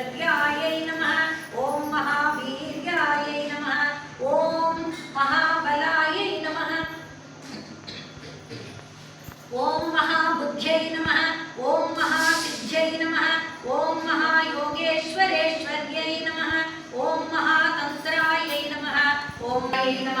ఐశ్వర్యాయై నమ ఓం మహావీర్యాయై నమ ఓం మహాబలాయై నమ. ఓం మహాబుద్ధ్యై నమ ఓం మహాసిద్ధ్యై నమ ఓం మహాయోగేశ్వరేశ్వర్యై నమ ఓం మహాతంత్రాయై నమ ఓం నమ.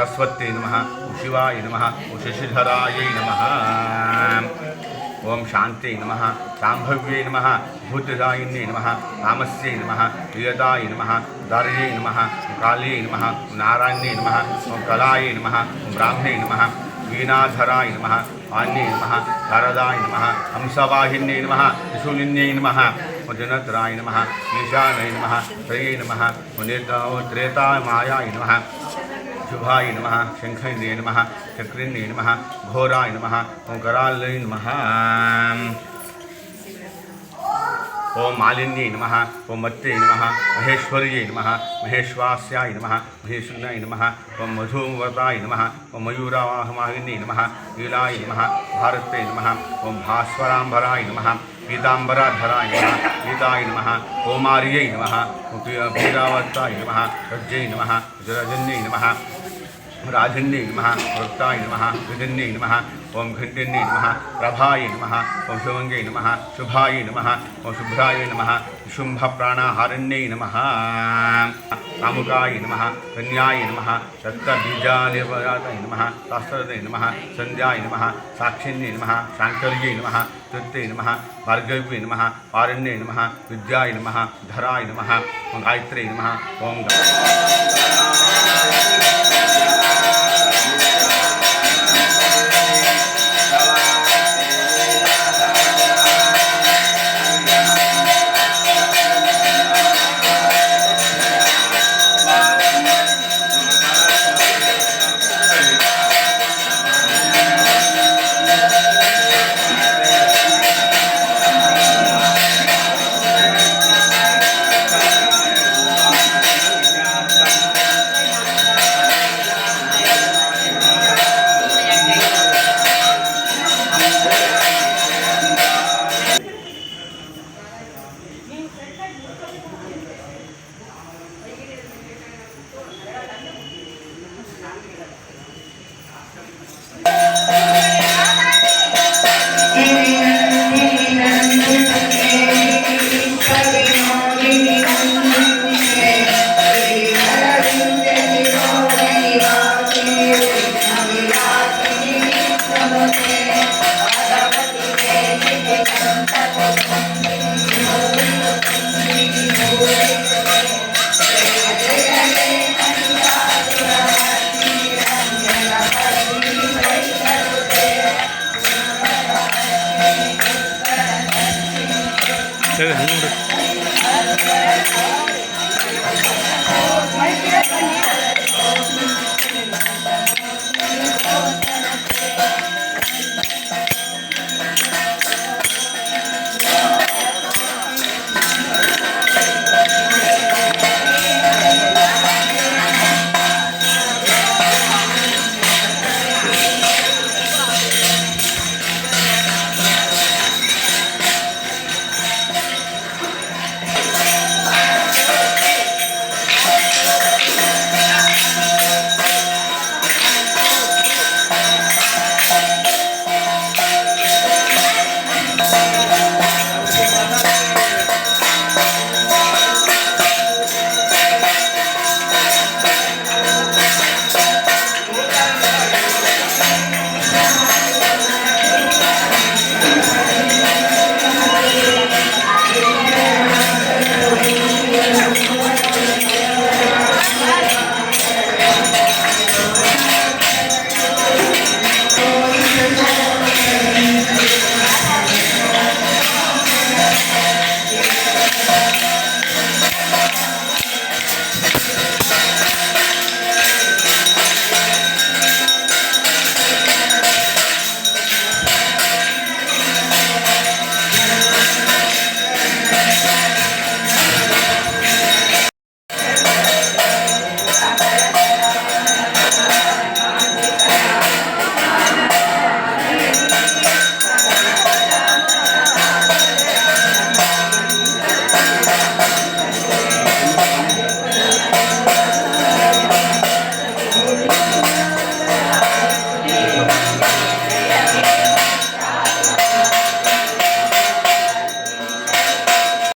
సరస్వత్యై నమ శివాయ నమ శశిధరాయై నమ. ఓం శాంతై నమ సాంభవ్యై నమ భూతదాయిన్యై నమ రామస్యై నమ ప్రియదాయ నమ దార్యై నమ కాళ్యై నమ నారాయణ్యై నమ ఓం కళాయై నమ బ్రాహ్మణై నమ వీణాధరాయ నమ ఆన్యై నమ శారదాయ నమ హంసవాహిన్యై నమ త్రిశూలిన్యై నమ జనత్రాయ నమ ఈశానై నమ త్రయై నమ త్రేతామాయాయ నమ శుభాయ నమ శంఖైన్యే నమ చక్రిణ్యే నమ ఘోరాయ నమ ఓంకరాలయ నమ. ఓం మాలిన్యై నమ ఓం మత్రే నమ మహేశ్వర్యై నమ మహేశ్వాస్యాయ నమ మహేశ్వరాయ నమ ఓం మధుమవతాయ నమ ఓం మయూరావాహమాహిన్యై నమ లీలాయ నమ భారత్యై నమ ఓం భాస్వరాంబరాయ నమ పీతాంబరాధరాయ నమ గీతాయ నమ ఓమార్యై నమ పీరావత్తాయ నమ రజ్జై నమ జరజన్యై నమ రాజన్యై నమ వృత్తాయ నమ విజన్యై నమ ఓం ఘంటిన్యై నమ ప్రభాయ నమ ఓం శుభంగై నమ శుభాయ నమ ఓం శుభ్రాయ నమ శుంభ ప్రాణాహారణ్యై నమ కాముకాయ నమ కన్యాయ నమ దత్తబీజానిర్వరాతయ నమ శాస్త్రదయ నమ సంధ్యాయ నమ సాక్షిణ్యై నమ శాంకర్యై నమ తృప్తే నమ భార్గవ్యై నమ పారణ్యై నమ విద్యాయ నమ ధరాయ నమ ఓం గాయత్రే నమ ఓం